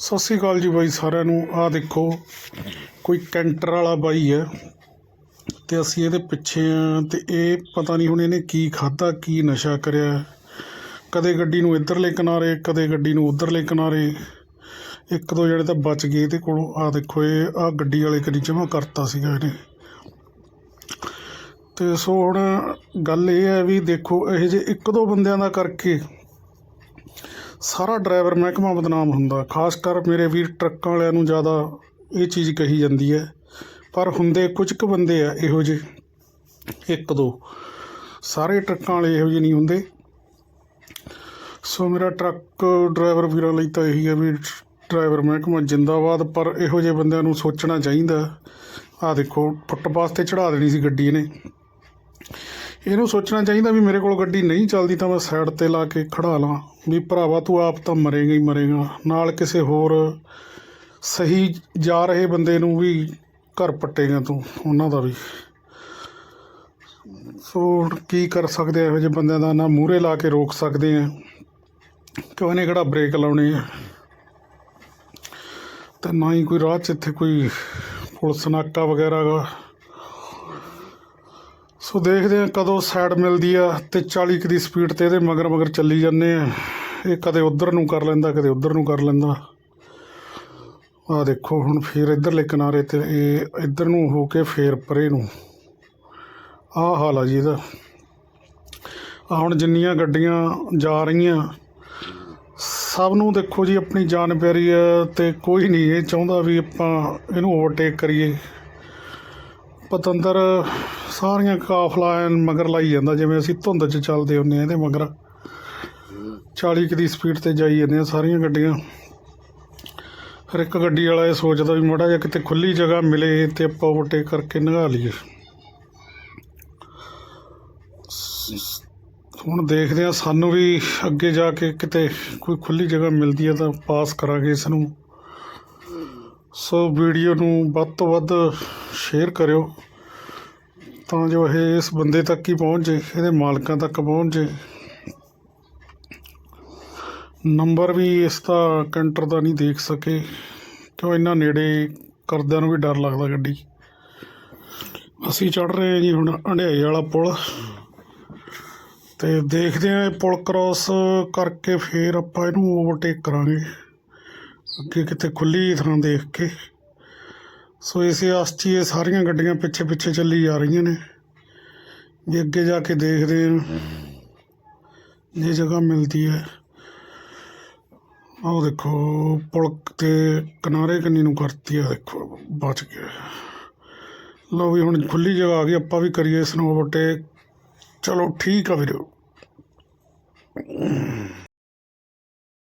ਸਤਿ ਸ਼੍ਰੀ ਅਕਾਲ ਜੀ ਬਾਈ ਸਾਰਿਆਂ ਨੂੰ। ਆਹ ਦੇਖੋ, ਕੋਈ ਕੈਂਟਰ ਵਾਲਾ ਬਾਈ ਹੈ ਤੇ ਅਸੀਂ ਇਹਦੇ ਪਿੱਛੇ ਆ ਤੇ ਇਹ ਪਤਾ ਨਹੀਂ ਹੁਣ ਇਹਨੇ ਕੀ ਖਾਧਾ, ਕੀ ਨਸ਼ਾ ਕਰਿਆ। ਕਦੇ ਗੱਡੀ ਨੂੰ ਇੱਧਰਲੇ ਕਿਨਾਰੇ, ਕਦੇ ਗੱਡੀ ਨੂੰ ਉੱਧਰਲੇ ਕਿਨਾਰੇ। ਇੱਕ ਦੋ ਜਿਹੜੇ ਤਾਂ ਬਚ ਗਏ ਇਹਦੇ ਕੋਲੋਂ। ਆਹ ਦੇਖੋ, ਇਹ ਆਹ ਗੱਡੀ ਵਾਲੇ ਕਰੀ ਜਮ੍ਹਾਂ ਕਰਤਾ ਸੀਗਾ ਇਹਨੇ। ਤੇ ਸੋ ਹੁਣ ਗੱਲ ਇਹ ਹੈ ਵੀ ਦੇਖੋ, ਇਹ ਜੇ ਇੱਕ ਦੋ ਬੰਦਿਆਂ ਦਾ ਕਰਕੇ ਸਾਰਾ ਡਰਾਈਵਰ ਮਹਿਕਮਾ ਬਦਨਾਮ ਹੁੰਦਾ। ਖਾਸ ਕਰ ਮੇਰੇ ਵੀਰ ਟਰੱਕਾਂ ਵਾਲਿਆਂ ਨੂੰ ਜ਼ਿਆਦਾ ਇਹ ਚੀਜ਼ ਕਹੀ ਜਾਂਦੀ ਹੈ। ਪਰ ਹੁੰਦੇ ਕੁਝ ਕੁ ਬੰਦੇ ਆ ਇਹੋ ਜਿਹੇ, ਇੱਕ ਦੋ। ਸਾਰੇ ਟਰੱਕਾਂ ਵਾਲੇ ਇਹੋ ਜਿਹੇ ਨਹੀਂ ਹੁੰਦੇ। ਸੋ ਮੇਰਾ ਟਰੱਕ ਡਰਾਈਵਰ ਵੀਰਾਂ ਲਈ ਤਾਂ ਇਹੀ ਹੈ ਵੀ ਡਰਾਈਵਰ ਮਹਿਕਮਾ ਜਿੰਦਾਬਾਦ, ਪਰ ਇਹੋ ਜਿਹੇ ਬੰਦਿਆਂ ਨੂੰ ਸੋਚਣਾ ਚਾਹੀਦਾ। ਆਹ ਦੇਖੋ, ਫੁੱਟਪਾਥ ਤੇ ਚੜਾ ਦੇਣੀ ਸੀ ਗੱਡੀ ਨੇ ਇਹਨੂੰ ਸੋਚਣਾ ਚਾਹੀਦਾ ਵੀ ਮੇਰੇ ਕੋਲ ਗੱਡੀ ਨਹੀਂ ਚੱਲਦੀ ਤਾਂ ਮੈਂ ਸਾਈਡ ਤੇ ਲਾ ਕੇ ਖੜਾ ਲਾਂ ਵੀ ਭਰਾਵਾ ਤੂੰ ਆਪ ਤਾਂ ਮਰੇਗਾ ਹੀ ਮਰੇਗਾ। ਨਾਲ ਕਿਸੇ ਹੋਰ ਸਹੀ ਜਾ ਰਹੇ ਬੰਦੇ ਨੂੰ ਵੀ ਘਰ ਪੱਟੇਗਾ ਤੂੰ, ਉਹਨਾਂ ਦਾ ਵੀ। ਸੋ ਕੀ ਕਰ ਸਕਦੇ ਆ, ਇਹੋ ਜਿਹੇ ਬੰਦਿਆਂ ਦਾ ਨਾ ਮੂਹਰੇ ਲਾ ਕੇ ਰੋਕ ਸਕਦੇ ਆ, ਕਿਉਂ ਇਹਨੇ ਕਿਹੜਾ ਬ੍ਰੇਕ ਲਾਉਣੇ ਆ। ਤੇ ਨਾ ਹੀ ਕੋਈ ਰਾਹ 'ਚ ਇੱਥੇ ਕੋਈ ਪੁਲਿਸ ਨਾਕਾ ਵਗੈਰਾ ਗਾ ਸੋ ਦੇਖਦੇ ਹਾਂ ਕਦੋਂ ਸਾਈਡ ਮਿਲਦੀ ਆ ਤੇ 40 ਕੁ ਦੀ ਸਪੀਡ ਤੇ ਇਹਦੇ ਮਗਰ ਮਗਰ ਚੱਲੀ ਜਾਂਦੇ ਆ। ਇਹ ਕਦੇ ਉਧਰ ਨੂੰ ਕਰ ਲੈਂਦਾ, ਕਦੇ ਉਧਰ ਨੂੰ ਕਰ ਲੈਂਦਾ। ਆ ਦੇਖੋ, ਹੁਣ ਫੇਰ ਇਧਰਲੇ ਕਿਨਾਰੇ ਤੇ ਇਹ ਇਧਰ ਨੂੰ ਹੋ ਕੇ ਫੇਰ ਪਰੇ ਨੂੰ। ਆਹ ਹਾਲ ਆ ਜੀ ਇਹਦਾ। ਆ ਹੁਣ ਜਿੰਨੀਆਂ ਗੱਡੀਆਂ ਜਾ ਰਹੀਆਂ, ਸਭ ਨੂੰ ਦੇਖੋ ਜੀ, ਆਪਣੀ ਜਾਨ ਪਿਆਰੀ ਆ ਤੇ ਕੋਈ ਨਹੀਂ, ਇਹ ਚਾਹੁੰਦਾ ਵੀ ਆਪਾਂ ਇਹਨੂੰ ਓਵਰਟੇਕ ਕਰੀਏ। ਪਤੰਦਰ ਸਾਰੀਆਂ ਕਾਫਲਾ ਮਗਰ ਲਾਈ ਜਾਂਦਾ, ਜਿਵੇਂ ਅਸੀਂ ਧੁੰਦ 'ਚ ਚੱਲਦੇ ਹੁੰਦੇ ਆ ਇਹਦੇ ਮਗਰ। 40 ਕੁ ਦੀ ਸਪੀਡ ਤੇ ਜਾਈ ਜਾਂਦੇ ਜਾਂਦੀਆਂ ਸਾਰੀਆਂ ਗੱਡੀਆਂ। ਫਿਰ ਇੱਕ ਗੱਡੀ ਵਾਲਾ ਇਹ ਸੋਚਦਾ ਵੀ ਮਾੜਾ ਜਿਹਾ ਕਿਤੇ ਖੁੱਲੀ ਜਗ੍ਹਾ ਮਿਲੇ ਤੇ ਆਪਾਂ ਓਵਰਟੇਕ ਕਰਕੇ ਲੰਘਾ ਲਈਏ। ਹੁਣ ਦੇਖਦੇ ਆ ਸਾਨੂੰ ਵੀ ਅੱਗੇ ਜਾ ਕੇ ਕਿਤੇ ਕੋਈ ਖੁੱਲੀ ਜਗ੍ਹਾ ਮਿਲਦੀ ਹੈ ਤਾਂ ਪਾਸ ਕਰਾਂਗੇ ਇਸ ਨੂੰ। ਸੋ ਵੀਡੀਓ ਨੂੰ ਵੱਧ ਤੋਂ ਵੱਧ ਸ਼ੇਅਰ ਕਰਿਓ ਤਾਂ ਜੋ ਇਹ ਇਸ ਬੰਦੇ ਤੱਕ ਹੀ ਪਹੁੰਚ ਜੇ, ਇਹਦੇ ਮਾਲਕਾਂ ਤੱਕ ਪਹੁੰਚ ਜੇ। ਨੰਬਰ ਵੀ ਇਸ ਦਾ ਕੰਟਰ ਦਾ ਨਹੀਂ ਦੇਖ ਸਕੇ, ਕਿਉਂ ਇੰਨਾ ਨੇੜੇ ਕਰਦਿਆਂ ਨੂੰ ਵੀ ਡਰ ਲੱਗਦਾ ਗੱਡੀ। ਅਸੀਂ ਚੜ ਰਹੇ ਹਾਂ ਜੀ ਹੁਣ ਅੰਡਿਆਈ ਵਾਲਾ ਪੁਲ। ਤੇ ਦੇਖਦੇ ਹਾਂ ਇਹ ਪੁਲ ਕ੍ਰਾਸ ਕਰਕੇ ਫੇਰ ਆਪਾਂ ਇਹਨੂੰ ਓਵਰਟੇਕ ਕਰਾਂਗੇ। ਅੱਗੇ ਕਿਤੇ ਖੁੱਲੀ ਥਾਂ ਦੇਖ ਕੇ। ਸੋ ਇਸੇ ਆਸ 'ਚ ਹੀ ਇਹ ਸਾਰੀਆਂ ਗੱਡੀਆਂ ਪਿੱਛੇ ਪਿੱਛੇ ਚੱਲੀ ਜਾ ਰਹੀਆਂ ਨੇ। ਜੇ ਅੱਗੇ ਜਾ ਕੇ ਦੇਖਦੇ ਹਾਂ, ਜੇ ਜਗ੍ਹਾ ਮਿਲਦੀ ਹੈ। ਆਹ ਦੇਖੋ ਪੁਲ ਤੇ ਕਿਨਾਰੇ ਕੰਨੀ ਨੂੰ ਕਰਤੀ ਆ, ਦੇਖੋ, ਬਚ ਗਿਆ। ਲਓ ਵੀ ਹੁਣ ਖੁੱਲੀ ਜਗ੍ਹਾ ਆ ਗਈ, ਆਪਾਂ ਵੀ ਕਰੀਏ ਇਸ ਨੂੰ ਓਵਰਟੇਕ ਚਲੋ ਠੀਕ ਆ ਵੀਰੋ।